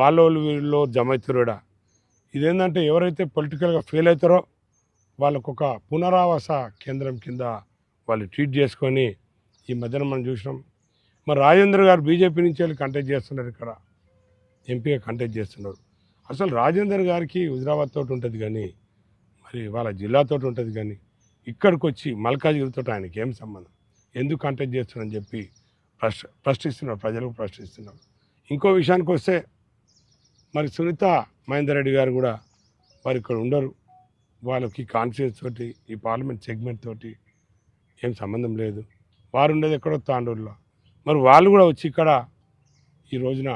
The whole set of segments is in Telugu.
వాళ్ళోళ్ళు వీళ్ళు అవుతారుడా ఇదేంటంటే ఎవరైతే పొలిటికల్గా ఫెయిల్ అవుతారో వాళ్ళకు ఒక పునరావాస కేంద్రం కింద వాళ్ళు ట్రీట్ చేసుకొని ఈ మధ్యన మనం చూసినాం. మరి రాజేంద్ర గారు బీజేపీ నుంచి వెళ్ళి కంటెక్ట్ చేస్తున్నారు ఇక్కడ. ఎంపీగా కంటెక్ట్ చేస్తున్నారు. అసలు రాజేందర్ గారికి హుజరాబాద్ తోటి ఉంటుంది కానీ మరి వాళ్ళ జిల్లాతో ఉంటుంది కానీ ఇక్కడికి వచ్చి మల్కాజ్గిరితో ఆయనకి ఏం సంబంధం? ఎందుకు కంటెక్ట్ చేస్తున్నారని చెప్పి ప్రశ్న ప్రశ్నిస్తున్నారు ప్రజలకు ప్రశ్నిస్తున్నారు. ఇంకో విషయానికి వస్తే మరి సునీత మహేందర్ రెడ్డి గారు కూడా వారు ఇక్కడ ఉండరు. వాళ్ళకి కాన్ఫిడెన్స్ తోటి ఈ పార్లమెంట్ సెగ్మెంట్ తోటి ఏం సంబంధం లేదు. వారు ఉండేది ఎక్కడో తాండూరులో. మరి వాళ్ళు కూడా వచ్చి ఇక్కడ ఈ రోజున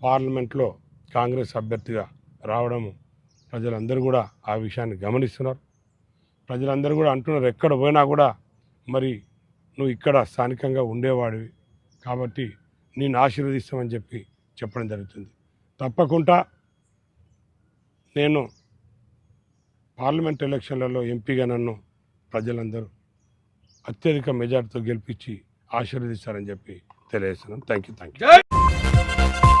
పార్లమెంట్లో కాంగ్రెస్ అభ్యర్థిగా రావడము ప్రజలందరూ కూడా ఆ విషయాన్ని గమనిస్తున్నారు. ప్రజలందరూ కూడా అంటున్నారు ఎక్కడ పోయినా కూడా మరి నువ్వు ఇక్కడ స్థానికంగా ఉండేవాడివి కాబట్టి నేను ఆశీర్వదిస్తామని చెప్పి చెప్పడం జరుగుతుంది. తప్పకుండా నేను పార్లమెంట్ ఎలక్షన్లలో ఎంపీగా నన్ను ప్రజలందరూ అత్యధిక మెజార్టీతో గెలిపించి ఆశీర్వదిస్తారని చెప్పి తెలియజేస్తున్నాను. Thank you thank you